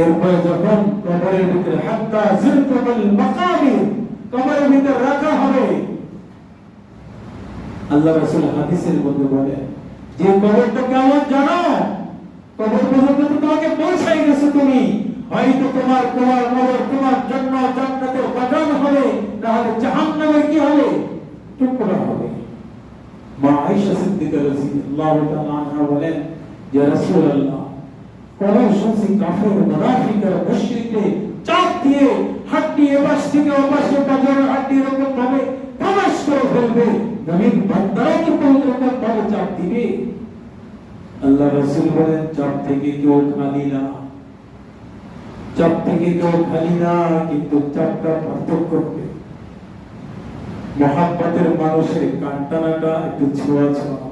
এরপরে যখন কবরের ভিতরে, হাত্তা জিলতুল মাকাবির কবরের ভিতরে রাখা হবে। আল্লাহ রাসূল হাদিসের মধ্যে বলে, যে কবরটা কেমন জানো? কবর পর্যন্ত তো তোমাকে পৌঁছাই গেছো তুমি। হয়তো তোমার তোমার কবর তোমার জন্য জান্নাতে বাগান হবে, তাহলে জাহান্নামে কি হবে? টুকরা হবে। মা আয়েশা সিদ্দিকা রাদিয়াল্লাহু তাআলা বলেন, যে রাসূলুল্লাহ শুনছি কাফের মুনাফিকের মুশরিকরে চাপ দিয়ে হাড্ডি এপাশ থেকে ওপাশে বাজারের হাড্ডি এরকম ভাবে প্রবেশ করে ফেলবে। নবীন বান্দারাও কিন্তু এরকম ভাবে চাপ দিবে? আল্লাহ রাসূল বলেন, চাপ থেকে কেউ খালি না। চাপ থেকে কেউ খালি না, কিন্তু চাপটা পার্থক্য করবে। মহাব্বতের মানুষের কান্টানাটা একটু ছোঁয়া ছোঁয়া।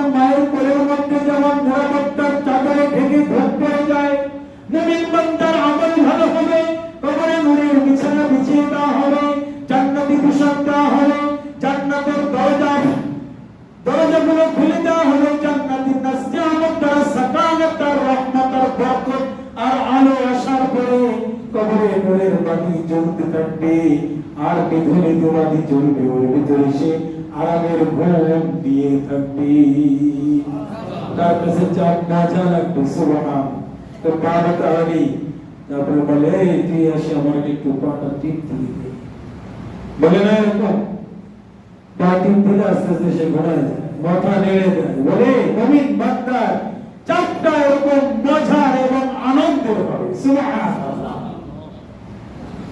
মায়ের কোলের মধ্যে যেমন নিরাপত্তার চাদরে ঢেকে ভোগ পড়ে যায়, নবীন বান্দার আমল ভালো হবে, কবরে নূরের বিছানা বিছিয়ে দেওয়া হবে, জান্নাতি পোশাক দেওয়া হবে, জান্নাতের দরজা, দরজাগুলো খুলে দেওয়া হবে, জান্নাতি নাসিয়ামত দ্বারা সাকানাত আর রহমত আর বরকত আর আলো আসার পরে কবরে নূরের বাতি জ্বলতে থাকবে। আর বিধুনি দুবাদি জ্বলবে ওর ভিতরে সে আরামের ঘুম দিয়ে থাকবে তার কাছে চাপ না যা লাগবে সুবহান তো বাবা তাহলে তারপরে বলে "এই, তুই আসে আমার একটু পাটা টিপ দিয়ে দে বলে না এরকম পা টিপ দিলে আস্তে আস্তে সে ঘুমায় যায় মাথা নেড়ে দেয় বলে নবীন বান্দার চাপটা এরকম মজার এবং আনন্দের হবে সুবহানাল্লাহ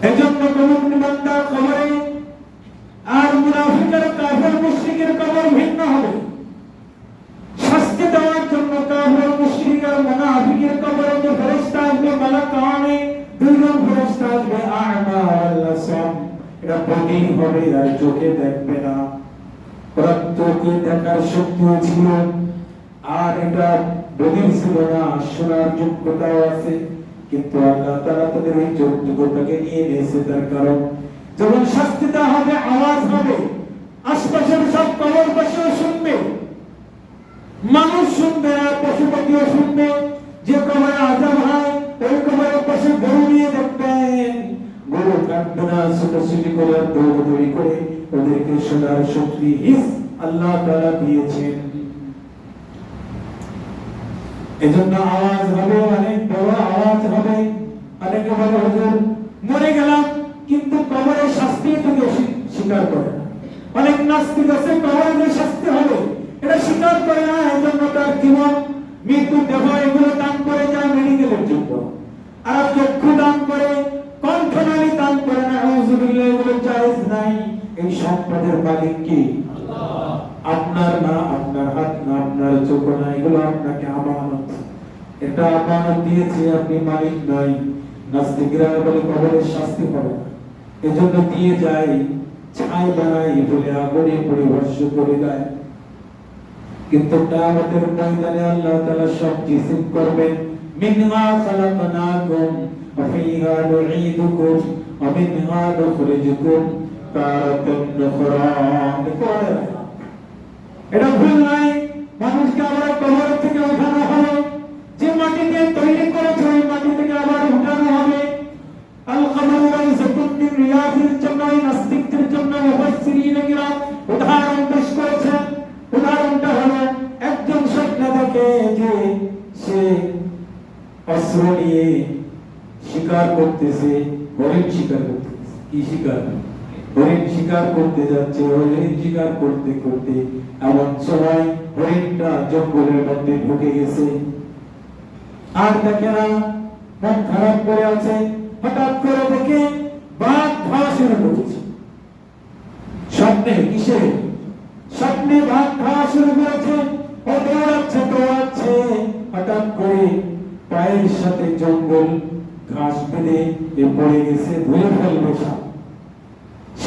এজন্য কোন বান্দা কবরে আর মুনাফিকের কাফের মুশরিকের কবর ভিন্ন হবে। শাস্তি দেওয়ার জন্য কাফের মুশরিক আর মুনাফিকের কবরে যে ফেরেশতা আসবে মালাকানে দুইজন ফেরেশতা আসবে আ'মা ওয়াল সাম। এটা বদিন হবে, আর চোখে দেখবে না। ওরা চোখে দেখার শক্তিও ছিল, আর এটা বদিন ছিল না, শোনার যোগ্যতাও আছে। কিন্তু আল্লাহ তাআলা তাদের ওই যোগ্যতাকে নিয়ে নিয়েছে তার কারণ, যখন শাস্তি দেওয়া হবে, আওয়াজ হবে, আশপাশের সব কবর পাশেও শুনবে, মানুষ শুনবে আর পশু পাখিও শুনবে, যে কবরে আজাব হয়, ওই কবরের পাশে গরু নিয়ে দেখবেন। গরু কাটবে না, ছুটোছুটি করে আর দৌড়দৌড়ি করে ওদেরকে শোনার শক্তি আল্লাহ তাআলা দিয়েছেন। এজন্য আওয়াজ হবে, অনেক বড় আওয়াজ হবে। অনেকে বলে হুজুর মরে গেলাম, কিন্তু কবরে শাস্তি থেকে স্বী- স্বীকার করে না। অনেক নাস্তিক আছে, কবরে যে শাস্তি হবে। এটা স্বীকার করে না, এজন্য তার জীবন, মৃত্যু দেহ, এগুলো দান করে যায় মেডিকেলের জন্য। আর চক্ষু দান করে কণ্ঠনালী দান করে না হুজুবিল্লাহ এগুলো জায়েজ নাই। এই সম্পদের মালিক কি? আপনার না, আপনার হাত না, আপনার চোখ না এগুলো আপনাকে আমানত। এটা আমানত দিয়েছে আপনি মালিক নাই নাস্তিকরা বলে কবরের শাস্তি হবে না। এজন্য দিয়ে যায়, ছাই বানাই বলে আগুনে পরিবর্ষ করে দেয়। কিন্তু কিয়ামতের ময়দানে আল্লাহ তাআলা সব জিসিম করবেন, মিনহা খালাকনাকুম, ওয়া ফিহা নুঈদুকুম, ওয়া মিনহা নুখরিজুকুম তারাতান উখরা। এটা ভুল নাই মানুষকে আবার কবর থেকে উঠানো হবে। যে মাটিতে তৈরি করেছে, ওই মাটি থেকে আবার উঠানো হবে। দেখে যে সে নিয়ে শিকার করতেছে হরিণ শিকার করতেছে। কি শিকার? শিকার করতে যাচ্ছে হরিণ শিকার করতে করতে এমন সময় হরিণটা জঙ্গলের মধ্যে ঢুকে গেছে। আর দেখে না, মন খারাপ করে আছে। হঠাৎ করে দেখে বাঘ ধোয়া শুরু করেছে। স্বপ্নে, কিসে? স্বপ্নে বাঘ খাওয়া শুরু করেছে। ও দৌড়াচ্ছে দৌড়াচ্ছে হঠাৎ করে পায়ের সাথে জঙ্গল ঘাস বেঁধে পড়ে গেছে ধরে ফেলবে সাপ।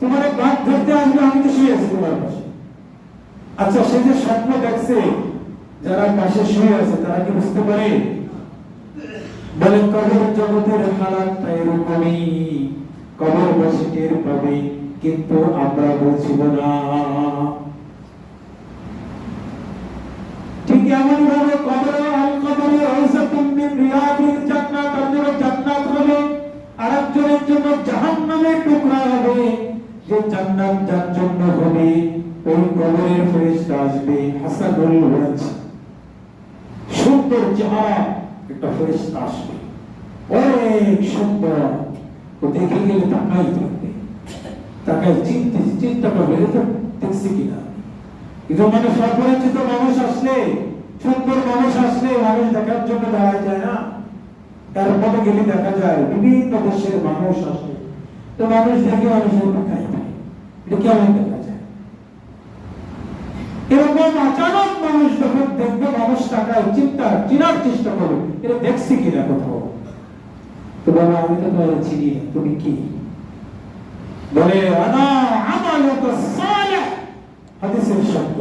তোমার বাঘ ধরতে আসবে, আমি তো শুয়ে আছি তোমার পাশে। আচ্ছা সে যে স্বপ্ন দেখছে, যারা পাশে শুয়ে আছে, তারা কি বুঝতে পারে? বলে, কবর জগতের হালাতটা এরকমই, কবর বসে টের পাবে, কিন্তু আমরা বুঝব না। ঠিক এমন ভাবে কবরে জান্নাত জান্নাত আর একজনের জন্য জাহান্নামের টুকরা হবে। যে জান্নাত যার জন্য হবে, ওই কবরের ফেরেশতা আসবে, হাসানুল ওয়াজ সুন্দর চেহারা একটা ফেরেশতা আসবে। অনেক সুন্দর। ও দেখে গেলে তাকাই থাকবে। তাকাই চিন্তা চিন্তা করবে এটা দেখছি কিনা? কিন্তু মানুষ অপরিচিত মানুষ আসলে, সুন্দর মানুষ আসলে মানুষ দেখার জন্য দাঁড়ায় যায় না। তারপরে গেলে দেখা যায়, বিভিন্ন দেশের মানুষ আসে তো মানুষ দেখে মানুষের তাকাই এটা কেমন দেখা যায়? এরকম আচানক মানুষ যখন দেখবে মানুষ তাকায় চিন্তা চিনার চেষ্টা করবে এটা দেখছি কিনা কোথাও? তো বাবা আমি তো তোমার চিনি তুমি কি? বলে, আনা আমালুকা সালিহ হাদিসের শব্দ।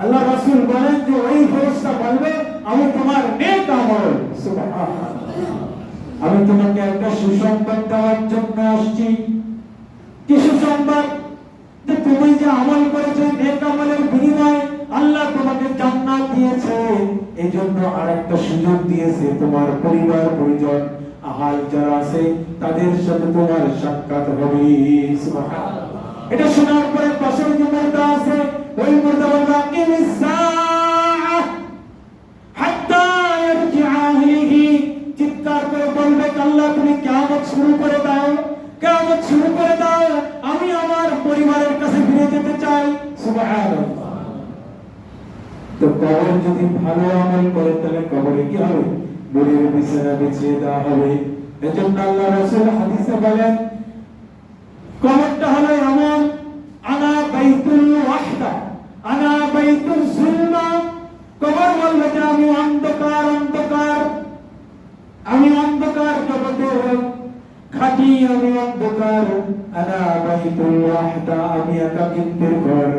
আল্লাহ রাসূল বলেন যে, ওই ফেরেশতা বলবে, আমি তোমার নেক আমল। সুবহানাল্লাহ। আমি তোমাকে একটা সুসংবাদ দেওয়ার জন্য আসছি। কি সুসংবাদ? যে তুমি যে আমল করেছ নেক আমলের বিনিময়ে আল্লাহ তোমাকে জান্নাত দিয়েছে এই জন্য আরেকটা সুযোগ দিয়েছে তোমার পরিবার, পরিজন, আহাল যারা আছে, তাদের সাথে তোমার সাক্ষাৎ হবে। এটা শোনার পরে পাশের বিছানা বিছিয়ে দেওয়া হবে এজন্য আল্লাহ রাসূল হাদিসে বলেন কবরটা হলো এমন, আনা বাইতুল ওয়াহদা, আনা বাইতুল জুলমা। কবর বলবে যে আমি অন্ধকার অন্ধকার, আমি অন্ধকার জগতের খাটি আমি অন্ধকার, আনা বাইতুল ওয়াহদা, আমি একাকিত্বের ঘর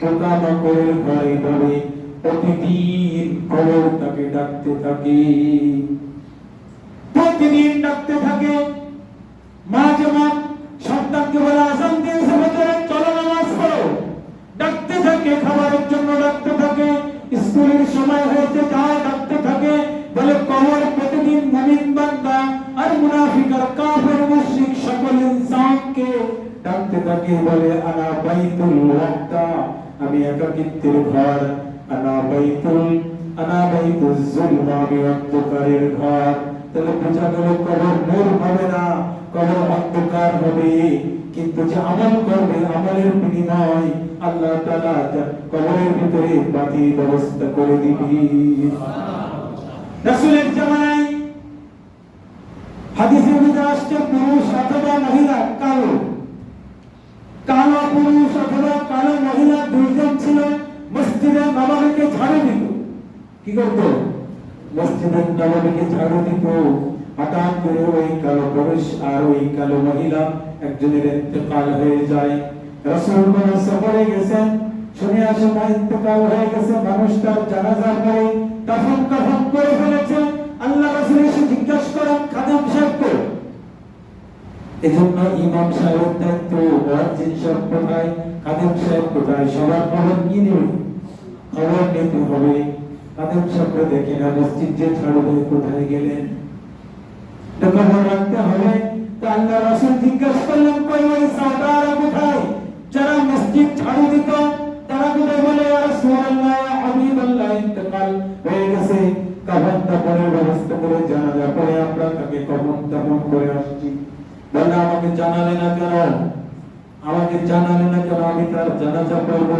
পোকামাকড়ের ঘর এইভাবে প্রতিদিন কবর তাকে ডাকতে থাকে। প্রতিদিন ডাকতে থাকে। মা যেমন সন্তানকে বলে আসান দিয়েছে ভেতরে চলো নামাজ পড়ো। ডাকতে থাকে, খাবারের জন্য ডাকতে থাকে। স্কুলের সময় হয়েছে যাও ডাকতে থাকে। বলে, কবর প্রতিদিন মুমিন বান্দা আর মুনাফিক আর কাফের মুশরিক সকল ইনসানকে ডাকতে থাকে। বলে, আনা বাইতুল ওয়াহদা আমি একাকিত্বের ঘর। আনা বাইতুল আনা বাইতুল জুলমা, আমি ঘর। তাহলে বোঝা গেল কবর নূর হবে না, কবর অন্ধকার হবে। কিন্তু যে আমল করবে, আমলের বিনিময় আল্লাহ কবরের ভিতরে বাতির ব্যবস্থা করে দিবি। জামানায় হাদিসের মধ্যে আসছে, পুরুষ অথবা মহিলা, কালো। কালো পুরুষ অথবা কালো মহিলা দুইজন ছিল, মসজিদে নববীকে ঝাড়ু দিত। কি করতো? মসজিদের নববীকে ঝাড়ু দিত হঠাৎ করে ওই কালো পুরুষ আর ওই কালো মহিলা একজনের ইন্তেকাল হয়ে যায় রাসূল সফরে গেছেন শুনে আসে না ইন্তেকাল হয়ে গেছে মানুষটার জানাজা করে দাফন কাফন করে ফেলেছে আল্লাহ রাসূল এসে জিজ্ঞাসা করেন খাদেম সাহেবকে এজন্য ইমাম সাহেবের দায়িত্ব মুয়াজ্জিন সাহেব কোথায় খাদেম সাহেব কোথায় সবার খবর নিয়ে নেবে খবর নিতে হবে খাদেম সাহেবকে দেখে না মসজিদ যে ছাড়ো হয়ে কোথায় গেলেন তো খবর রাখতে হবে তো আল্লাহ রাসূল জিজ্ঞাসা করলেন কই ওই সাউদারা কোথায় যারা মসজিদ ছাড়ু দিত তারা কোথায় বলে ইয়া রাসূলুল্লাহ ইয়া হাবিবাল্লাহ ইন্তেকাল হয়ে গেছে কবর কাপড়ের ব্যবস্থা করে জানাজা পরে আমরা তাকে কখন তেমন করে আসছি বলে আমাকে জানালে না কেন আমাকে জানালে না কেন আমি তার জানাজা পড়ব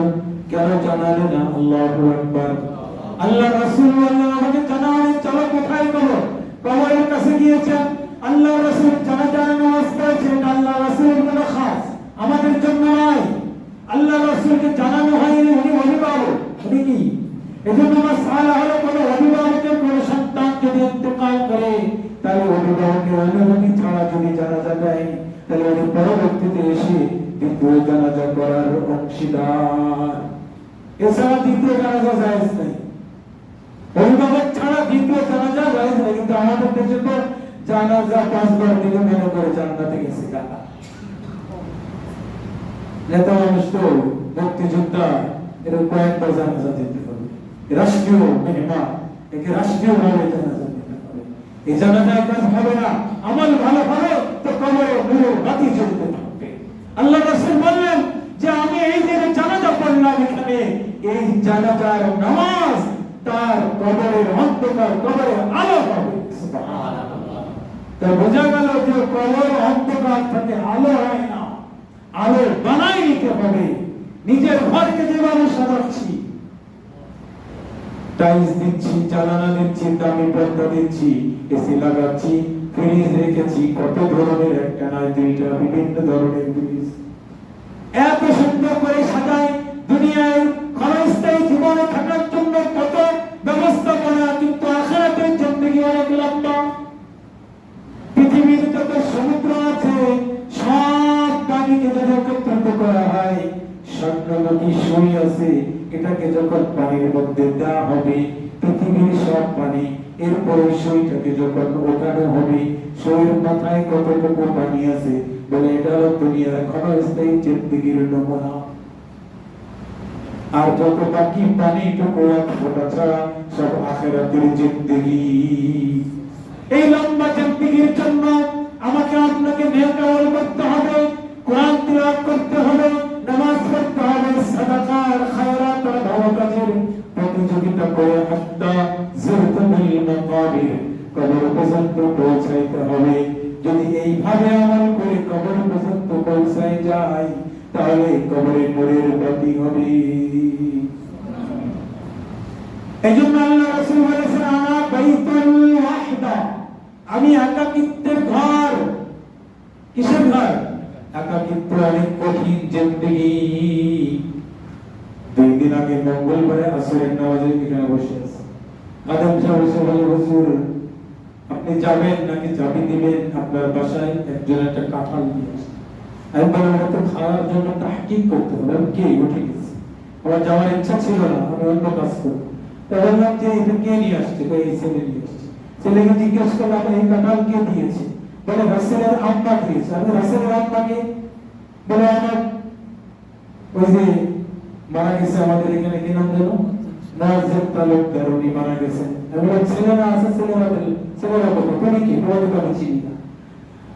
কেন জানালে না আল্লাহু আকবার আল্লাহ রাসূল আল্লাহ আমাকে জানালে চলো কোথায় করো কবরের কাছে গিয়েছেন আল্লাহ রাসূল জানাজা নামাজ পড়েছেন আল্লাহ রাসূলের কোনো খাস আমাদের জন্য নয় আল্লাহ রাসূলকে জানানো হয়নি, উনি অভিভাবক। উনি কি? এজন্য আমার সালা হলো কোনো অভিভাবকের কোনো সন্তান যদি ইন্তেকাল করে, তাহলে অভিভাবকের অনুমতি ছাড়া যদি জানাজা দেয়, তাহলে উনি পরবর্তীতে এসে দ্বিতীয় জানাজা করার অংশীদার। এছাড়া দ্বিতীয় জানাজা জায়েজ নেই। অভিভাবক ছাড়া দ্বিতীয় জানাজা জায়েজ নেই কিন্তু আমাদের দেশে তো জানাজা পাঁচবার দিলে মনে করে জান্নাতে গেছে নেতা মানুষ তো মুক্তিযোদ্ধা এরকম কয়েকবার জানাজা দিতে হবে রাষ্ট্রীয় মেহমান, একে রাষ্ট্রীয় ভাবে জানাজা দিতে হবে এই জানাজায় কাজ হবে না, আমল ভালো ভালো তো কবরে নূরের বাতি জ্বলতে থাকবে। আল্লাহ রাসূল বললেন যে, আমি এই যে জানাজা পড়লাম এখানে, এই জানাজার নামাজ অন্ধকার কবরের আলো হবে। বোঝা গেল যে কবর অন্ধকার আলো হয় না। আলো বানাই নিতে হবে। নিজের ঘরকে যেভাবে সাজাচ্ছি। টাইলস দিচ্ছি দিচ্ছি, দামি পর্দা দিচ্ছি, এসি লাগাচ্ছি, ফ্রিজ রেখেছি। কত ধরনের একটা নয়, দুইটা, বিভিন্ন ধরনের ফ্রিজ। এত সুন্দর করে দুনিয়ায় ক্ষণস্থায়ী জীবনে থাকার জন্য কত ব্যবস্থাপনা কিন্তু আখেরাতের জিন্দগি অনেক লম্বা। পৃথিবীর যত সমুদ্র আছে, সব পানিকে যদি একত্রিত করা হয়, স্বর্ণমুখী সুই আছে, এটাকে যখন পানির মধ্যে দেওয়া হবে, পৃথিবীর সব পানি, এরপরে সইটাকে যখন ওঠানো হবে, সইয়ের মাথায় কতটুকু পানি আছে, বলে এটা হলো দুনিয়ার ক্ষণস্থায়ী জিন্দগির নমুনা। আর যত বাকি পানি টুকু এক ছাড়া, সব আখেরাতের জিন্দগি। এই লম্বা জিন্দগির জন্য আমাকে আপনাকে নেক আমল করতে হবে, কোরআন তিলাওয়াত করতে হবে, নামাজ পড়তে হবে, সাদাকার, খায়রাত আর ভালো প্রতিযোগিতা করে হাত্তা যুরতুল মাকাবির কবর পর্যন্ত পৌঁছাইতে হবে। যদি এইভাবে আমল করে কবর পর্যন্ত পৌঁছাই যায় তাহলে কবরে নূরের বাতি হবে। এই জন্য আল্লাহ বলেছেন আমি একাকিত্বের ঘর। কিসের ঘর? একাকিত্ব অনেক কঠিন জিন্দগি। দুই দিন আগে মঙ্গলবারে আসরের নামাজে এখানে বসে আছে। আদম সাহেব এসে বলে আপনি যাবেন নাকি চাবি দিবেন? আপনার বাসায় একজন একটা কাঁঠাল নিয়ে আসে খাওয়ার জন্য তাহকিক করতে হবে আমি কে উঠে গেছি আমার যাওয়ার ইচ্ছা ছিল না আমি অন্য কাজ করব বললাম যে এটা কে নিয়ে আসছে এই ছেলে নিয়ে আসছে ছেলেকে জিজ্ঞেস করলাম এই কে দিয়েছে বলে রাসেলের আম্মা দিয়েছে আমি রাসেলের আম্মাকে বলে আমার ওই যে মারা গেছে আমাদের এখানে কি নাম যেন মারা গেছেন আমি ছেলেরা আছে ছেলেরা ছেলেরা বলব তুমি কি? তোমাদের আমি চিনি না।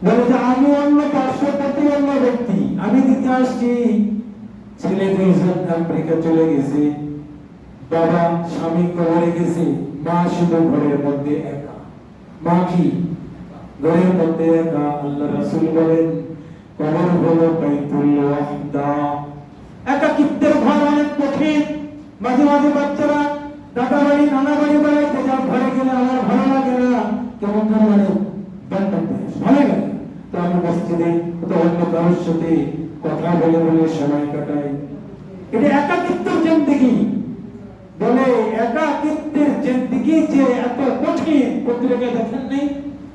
বলে যে, আমি অন্য পার্শ্ববর্তী অন্য ব্যক্তি। আমি দিতে আসছি। ছেলে দুইজন আমেরিকা চলে গেছে। বাবা স্বামী কবরে গেছে। মা শুধু ঘরের মধ্যে একা। মা কি? ঘরের মধ্যে একা আল্লাহ রাসূল বলেন, কবর হলো বাইতুল ওয়াহদা। একাকিত্বের ঘর অনেক কঠিন। মাঝে মাঝে বাচ্চারা দাদা বাড়ি, নানা বাড়ি বেড়াইতে যাও ঘরে গেলে আমার ভালো লাগে না। কেমন মানে ব্যান্ডাম ভালো লাগে তো মসজিদে অন্য কারোর সাথে কথা বলে বলে সময় কাটাই এটা একাকিত্ব জিন্দগি। বলে একাকিত্বের জিন্দগি যে এত কঠিন পত্রিকা দেখেন নেই,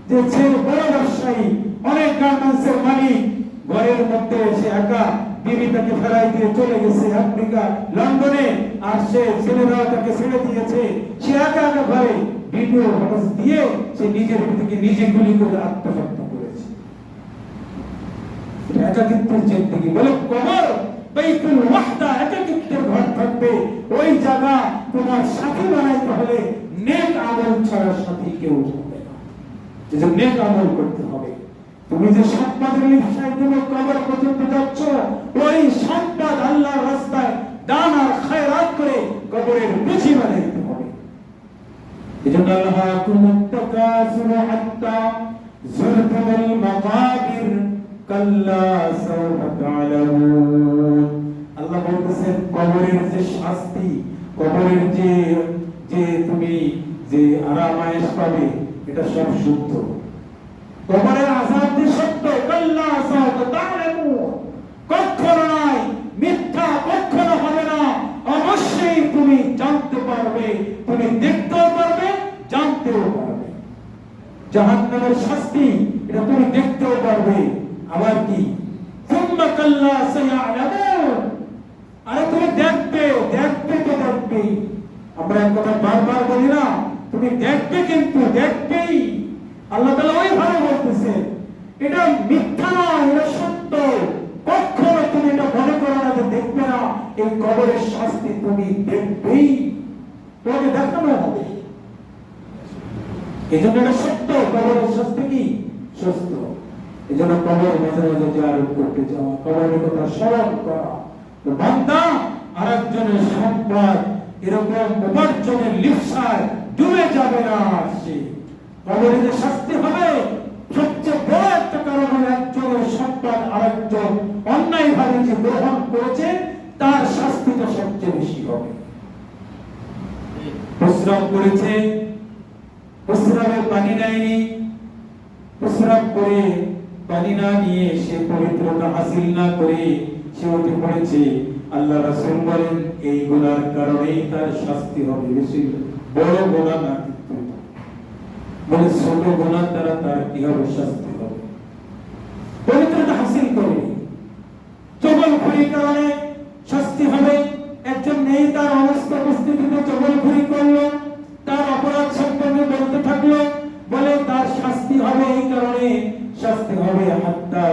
যে সে বড় ব্যবসায়ী, অনেক গার্মেন্টসের মালিক, ঘরের মধ্যে সে একা বিবি তাকে ফেরাই দিয়ে চলে গেছে আফ্রিকা, লন্ডনে, আর সে ছেলেরা তাকে ছেড়ে দিয়েছে। সে একা একা ঘরে ভিডিও ফটোস দিয়ে সে নিজের থেকে নিজে গুলি করে আত্মহত্যা একাকিত্বের জিন্দগি বলে, কবর বাইতুল ওয়াহদা একাকিত্বের ঘর থাকবে। ওই জায়গা তোমার সাথী বানাইতে হলে নেক আমল ছাড়া সাথী কেউ হবে না। নেক আমল করতে হবে। তুমি যে সম্পাদের লিপসায় তুমি কবর পর্যন্ত যাচ্ছ, ওই সম্পদ আল্লাহর রাস্তায় দান আর খায়রাত করে কবরের পুঁজি বানাইতে হবে। এজন্য আল্লাহ কুমুত্তাকাসুর হাত্তা যুরতুমুল মাকাবির কাল্লা সাওফা তা'লামুন আল্লাহ বলতেছেন, কবরের যে শাস্তি, কবরের যে যে তুমি যে আরাম পাবে, এটা সব শুদ্ধ। কবরের আযাব যে সত্য, কাল্লা সাওফা মিথ্যা কখনো হবে না। অবশ্যই তুমি জানতে পারবে, তুমি দেখতেও পারবে, জানতেও পারবে। জাহান্নামের শাস্তি, এটা তুমি দেখতেও পারবে। আবার কি? আরে বারবার তুমি দেখবে কিন্তু দেখবেই। সত্য। কখনো তুমি এটা মনে করো না যে না, এই কবরের শাস্তি তুমি দেখবেই। তোমাকে দেখানো হবে। এই জন্য এটা সত্য, কবরের শাস্তি কি? সত্য। এই কবর মাঝে মাঝে জিয়ারত করতে যাওয়া কবরের কথা স্মরণ করা। বান্দা আরেকজনের সম্পদ, এরকম উপার্জনের লিপসায় ডুবে যাবে না সে। কবরে শাস্তি হবে, সবচেয়ে বড় একটা কারণ হলো একজনের সম্পদ আরেকজন অন্যায় ভাবে যে গ্রহণ করেছে, তার শাস্তিটা সবচেয়ে বেশি হবে। প্রশ্রম করেছে প্রস্রাবে পানি নেয়নি প্রস্রাব করে পানি না নিয়ে সে পবিত্রতা হাসিল না করে সে উঠে পড়েছে। আল্লাহ রাসুল বলেন, এই গুনার কারণেই তার শাস্তি হবে। বেশি বড় গোনা না কিন্তু। ছোট গোনার দ্বারা তার কি হবে? শাস্তি হবে। পবিত্রতা হাসিল করে। চবল খুরির কারণে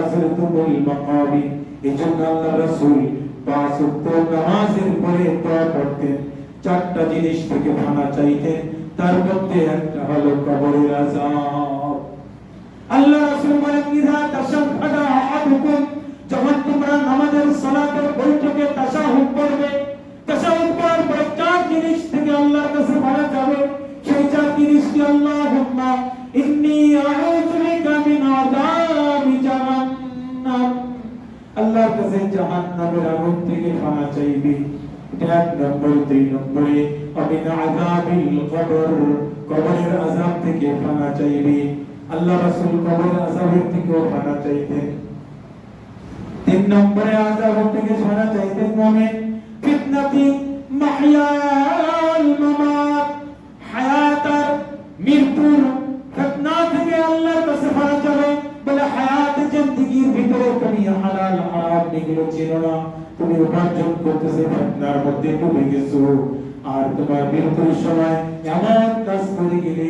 হাত্তা যুরতুমুল মাকাবি। এজন্য আল্লাহ রাসূল পাঁচ ওয়াক্ত নামাজের পরে দোয়া করতেন। চারটা জিনিস থেকে ভাঙা চাইতেন, তার মধ্যে একটা হলো কবরের আযাব। আল্লাহ রাসূল বলেন ইযা তাশাহহাদা আহাদুকুম, যখন তোমরা নামাজের সালাতের বৈঠকে তাশাহুদ পড়বে তাশাহুদ পড়ার পরে চার জিনিস থেকে আল্লাহর কাছে মারা যাবে। সেই চার জিনিস কি আল্লাহুম্মা কাছে জাহান্নামের আগুন থেকে ক্ষমা চাইবে। এক নম্বর, দুই নম্বরে, অমিন আযাবিল কবর, কবরের আযাব থেকে ক্ষমা চাইবে। আল্লাহ রাসূল কবরের আযাবের থেকেও ক্ষমা চাইতেন। তিন নম্বরে আযাব থেকে ক্ষমা চাইতেন মুমিন। ফিতনাতি মাহইয়াল মামাত হায়াত আর মৃত্যুর ফিতনা থেকে আল্লাহর হায়াত জিন্দেগির ভিতরে তুমি হালাল হারাম এগুলো চেনো না তুমি উপার্জন করতেছে ফিতনার মধ্যে ডুবে গেছো আর তোমার মৃত্যুর সময় এমন কাজ করে গেলে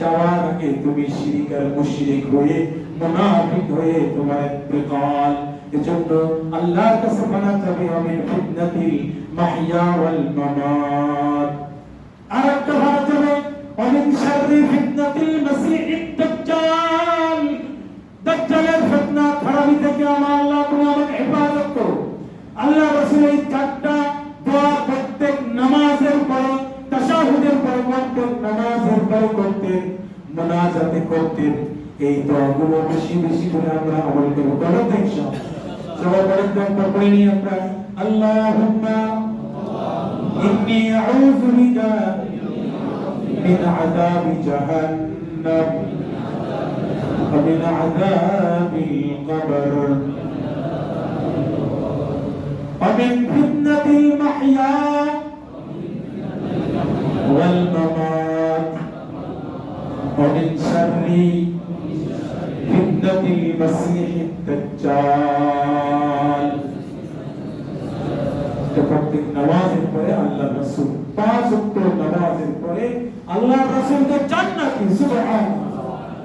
যাওয়ার আগে তুমি শিরিক আর মুশরিক হয়ে মুনাফিক হয়ে তোমার ইন্তেকাল এজন্য আল্লাহর কাছে মানা যাবে আমি ফিতনাতিল মাহইয়া ওয়াল মামাত আর একটা ভালো যাবে অমিন শাররি ফিতনাতিল মাসিহিদ দাজ্জাল দাজ্জালের ফিতনা, খারাপি থেকে আমার আল্লাহ তুমি আমাকে হেফাজত করো। আল্লাহ রাসূল এই চারটা দোয়া প্রত্যেক নামাজের পরে, তাশাহুদের পরে করতেন নামাজের পরে করতেন, মুনাজাতে করতেন। এই দোয়াগুলো বেশি বেশি করে আমরা আমল করব। বলো তো ইনশাআল্লাহ। সবাই বলেন তো একবার পড়ে নিই আমরা। আল্লাহুম্মা ইন্নী আউযু বিকা মিন আযাবি জাহান্নাম। ومن عذاب القبر ومن فتنة المحيا والممات ومن شر فتنة المسيح الدجال প্রত্যেক নামাজের পরে আল্লাহ রাসূল পাঁচ ওয়াক্ত নামাজের পরে আল্লাহ রাসূলকে জান্নাতি সুবহানাল্লাহ